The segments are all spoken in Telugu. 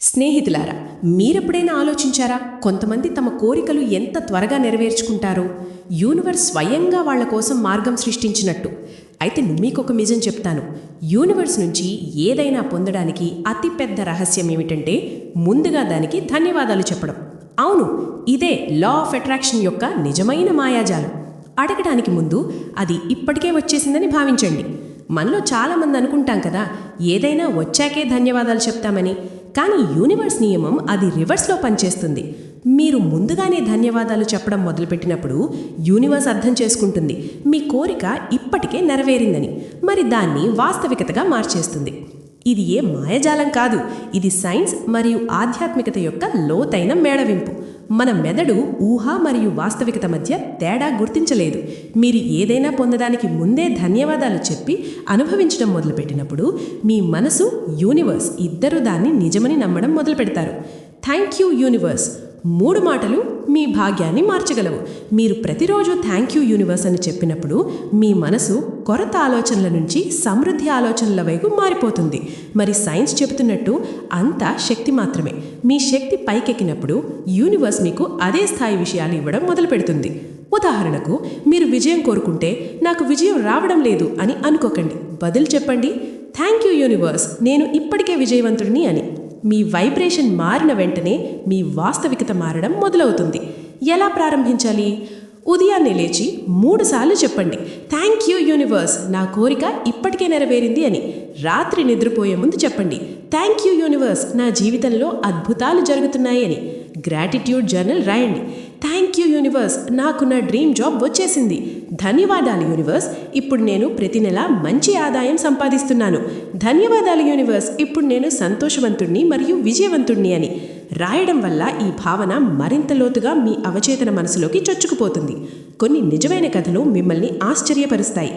స్నేహితులారా మీరెప్పుడైనా ఆలోచించారా కొంతమంది తమ కోరికలు ఎంత త్వరగా నెరవేర్చుకుంటారో? యూనివర్స్ స్వయంగా వాళ్ళ కోసం మార్గం సృష్టించినట్టు. అయితే మీకొక నిజం చెప్తాను. యూనివర్స్ నుంచి ఏదైనా పొందడానికి అతిపెద్ద రహస్యం ఏమిటంటే ముందుగా దానికి ధన్యవాదాలు చెప్పడం. అవును ఇదే లా ఆఫ్ అట్రాక్షన్ యొక్క నిజమైన మాయాజాలం. అడగడానికి ముందు అది ఇప్పటికే వచ్చేసిందని భావించండి. మనలో చాలామంది అనుకుంటాం కదా ఏదైనా వచ్చాకే ధన్యవాదాలు చెప్తామని. కానీ యూనివర్స్ నియమం అది రివర్స్లో పనిచేస్తుంది. మీరు ముందుగానే ధన్యవాదాలు చెప్పడం మొదలుపెట్టినప్పుడు యూనివర్స్ అర్థం చేసుకుంటుంది. మీ కోరిక ఇప్పటికే నెరవేరిందని. మరి దాన్ని వాస్తవికతగా మార్చేస్తుంది. ఇది ఏ మాయజాలం కాదు. ఇది సైన్స్ మరియు ఆధ్యాత్మికత యొక్క లోతైన మేళవింపు మన మెదడు ఊహ మరియు వాస్తవికత మధ్య తేడా గుర్తించలేదు. మీరు ఏదైనా పొందడానికి ముందే ధన్యవాదాలు చెప్పి అనుభవించడం మొదలుపెట్టినప్పుడు మీ మనసు యూనివర్స్ ఇద్దరు దాన్ని నిజమని నమ్మడం మొదలుపెడతారు. Thank you universe. మూడు మాటలు మీ భాగ్యాన్ని మార్చగలవు. మీరు ప్రతిరోజు థ్యాంక్ యూ యూనివర్స్ అని చెప్పినప్పుడు మీ మనసు కొరత ఆలోచనల నుంచి సమృద్ధి ఆలోచనల వైపు మారిపోతుంది. మరి సైన్స్ చెబుతున్నట్టు అంతా శక్తి మాత్రమే. మీ శక్తి పైకెక్కినప్పుడు యూనివర్స్ మీకు అదే స్థాయి విషయాలు ఇవ్వడం మొదలుపెడుతుంది. ఉదాహరణకు మీరు విజయం కోరుకుంటే నాకు విజయం రావడం లేదు అని అనుకోకండి. బదులు చెప్పండి థ్యాంక్ యూ యూనివర్స్ నేను ఇప్పటికే విజయవంతుడిని అని. మీ వైబ్రేషన్ మారిన వెంటనే మీ వాస్తవికత మారడం మొదలవుతుంది. ఎలా ప్రారంభించాలి? ఉదయాన్నే లేచి మూడుసార్లు చెప్పండి. Thank you universe. నా కోరిక ఇప్పటికే నెరవేరింది అని. రాత్రి నిద్రపోయే ముందు చెప్పండి. Thank you universe. నా జీవితంలో అద్భుతాలు జరుగుతున్నాయి అని గ్రాటిట్యూడ్ జర్నల్ రాయండి. థ్యాంక్ యూ యూనివర్స్ నాకు నా డ్రీమ్ జాబ్ వచ్చేసింది. ధన్యవాదాలు యూనివర్స్ ఇప్పుడు నేను ప్రతి నెల మంచి ఆదాయం సంపాదిస్తున్నాను. ధన్యవాదాలు యూనివర్స్ ఇప్పుడు నేను సంతోషవంతుణ్ణి మరియు విజయవంతుణ్ణి అని. రాయడం వల్ల ఈ భావన మరింత లోతుగా మీ అవచేతన మనసులోకి చొచ్చుకుపోతుంది. కొన్ని నిజమైన కథలు మిమ్మల్ని ఆశ్చర్యపరుస్తాయి.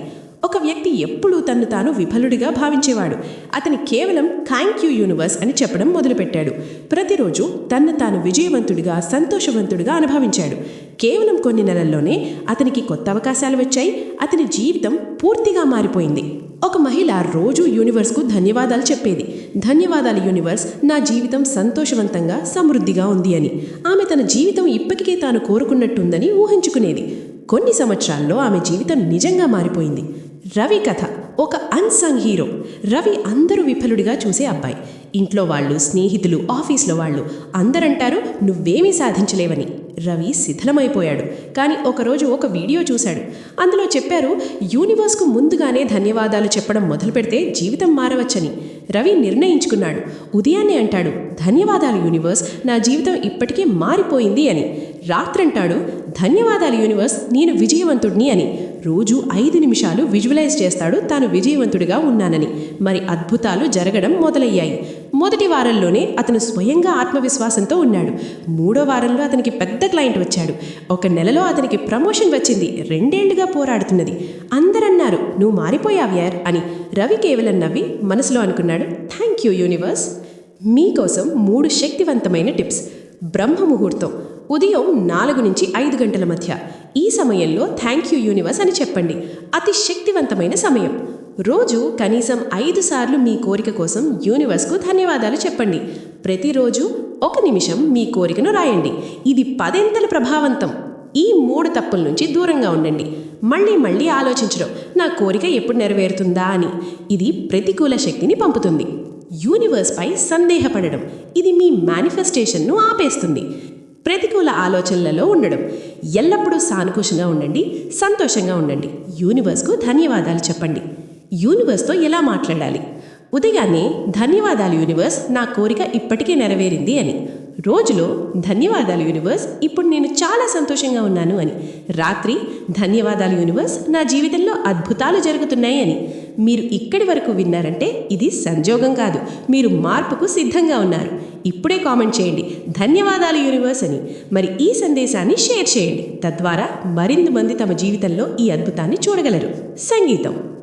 ఒక వ్యక్తి ఎప్పుడూ తన్ను తాను విఫలుడిగా భావించేవాడు. అతని కేవలం థ్యాంక్ యూ యూనివర్స్ అని చెప్పడం మొదలుపెట్టాడు. ప్రతిరోజు తన్ను తాను విజయవంతుడిగా సంతోషవంతుడిగా అనుభవించాడు. కేవలం కొన్ని నెలల్లోనే అతనికి కొత్త అవకాశాలు వచ్చాయి. అతని జీవితం పూర్తిగా మారిపోయింది. ఒక మహిళ రోజు యూనివర్స్కు ధన్యవాదాలు చెప్పేది. ధన్యవాదాలు యూనివర్స్ నా జీవితం సంతోషవంతంగా సమృద్ధిగా ఉంది అని. ఆమె తన జీవితం ఇప్పటికే తాను కోరుకున్నట్టుందని ఊహించుకునేది. కొన్ని సంవత్సరాల్లో ఆమె జీవితం నిజంగా మారిపోయింది. రవి కథ. ఒక అన్సంగ్ హీరో రవి అందరూ విఫలుడిగా చూసే అబ్బాయి. ఇంట్లో వాళ్ళు స్నేహితులు ఆఫీస్లో వాళ్ళు అందరంటారు నువ్వేమీ సాధించలేవని. రవి శిథిలమైపోయాడు. కానీ ఒకరోజు ఒక వీడియో చూశాడు. అందులో చెప్పారు యూనివర్స్కు ముందుగానే ధన్యవాదాలు చెప్పడం మొదలు పెడితే జీవితం మారవచ్చని. రవి నిర్ణయించుకున్నాడు. ఉదయాన్నే అంటాడు ధన్యవాదాలు యూనివర్స్ నా జీవితం ఇప్పటికే మారిపోయింది అని. రాత్రంటాడు ధన్యవాదాలు యూనివర్స్ నేను విజయవంతుడిని అని. రోజు ఐదు నిమిషాలు విజువలైజ్ చేస్తాడు తాను విజయవంతుడిగా ఉన్నానని. మరి అద్భుతాలు జరగడం మొదలయ్యాయి. మొదటి వారంలోనే అతను స్వయంగా ఆత్మవిశ్వాసంతో ఉన్నాడు. మూడో వారంలో అతనికి పెద్ద క్లయింట్ వచ్చాడు. ఒక నెలలో అతనికి ప్రమోషన్ వచ్చింది. రెండేళ్ళుగా పోరాడుతున్నది. అందరన్నారు నువ్వు మారిపోయావ్యార్ అని. రవి కేవలం నవ్వి మనసులో అనుకున్నాడు క్యూ యూనివర్స్ మీకోసం మూడు శక్తివంతమైన టిప్స్. బ్రహ్మ ముహూర్తం ఉదయం నాలుగు నుంచి ఐదు గంటల మధ్య. ఈ సమయంలో థ్యాంక్ యూ యూనివర్స్ అని చెప్పండి. అతి శక్తివంతమైన సమయం. రోజు కనీసం ఐదు సార్లు మీ కోరిక కోసం యూనివర్స్కు ధన్యవాదాలు చెప్పండి. ప్రతిరోజు ఒక నిమిషం మీ కోరికను రాయండి. ఇది పదెంతల ప్రభావంతం. ఈ మూడు తప్పుల నుంచి దూరంగా ఉండండి. మళ్ళీ మళ్ళీ ఆలోచించడం నా కోరిక ఎప్పుడు నెరవేరుతుందా అని. ఇది ప్రతికూల శక్తిని పంపుతుంది. యూనివర్స్పై సందేహపడడం. ఇది మీ మేనిఫెస్టేషన్ను ఆపేస్తుంది. ప్రతికూల ఆలోచనలలో ఉండడం. ఎల్లప్పుడూ సానుకూషంగా ఉండండి సంతోషంగా ఉండండి. యూనివర్స్కు ధన్యవాదాలు చెప్పండి. యూనివర్స్తో ఎలా మాట్లాడాలి? ఉదయాన్నే ధన్యవాదాలు యూనివర్స్ నా కోరిక ఇప్పటికే నెరవేరింది అని. రోజులో ధన్యవాదాలు యూనివర్స్ ఇప్పుడు నేను చాలా సంతోషంగా ఉన్నాను అని. రాత్రి ధన్యవాదాలు యూనివర్స్ నా జీవితంలో అద్భుతాలు జరుగుతున్నాయి అని. మీరు ఇక్కడి వరకు విన్నారంటే ఇది సంజోగం కాదు. మీరు మార్పుకు సిద్ధంగా ఉన్నారు. ఇప్పుడే కామెంట్ చేయండి. ధన్యవాదాలు యూనివర్స్ అని. మరి ఈ సందేశాన్ని షేర్ చేయండి. తద్వారా మరింత మంది తమ జీవితంలో ఈ అద్భుతాన్ని చూడగలరు. సంగీతం.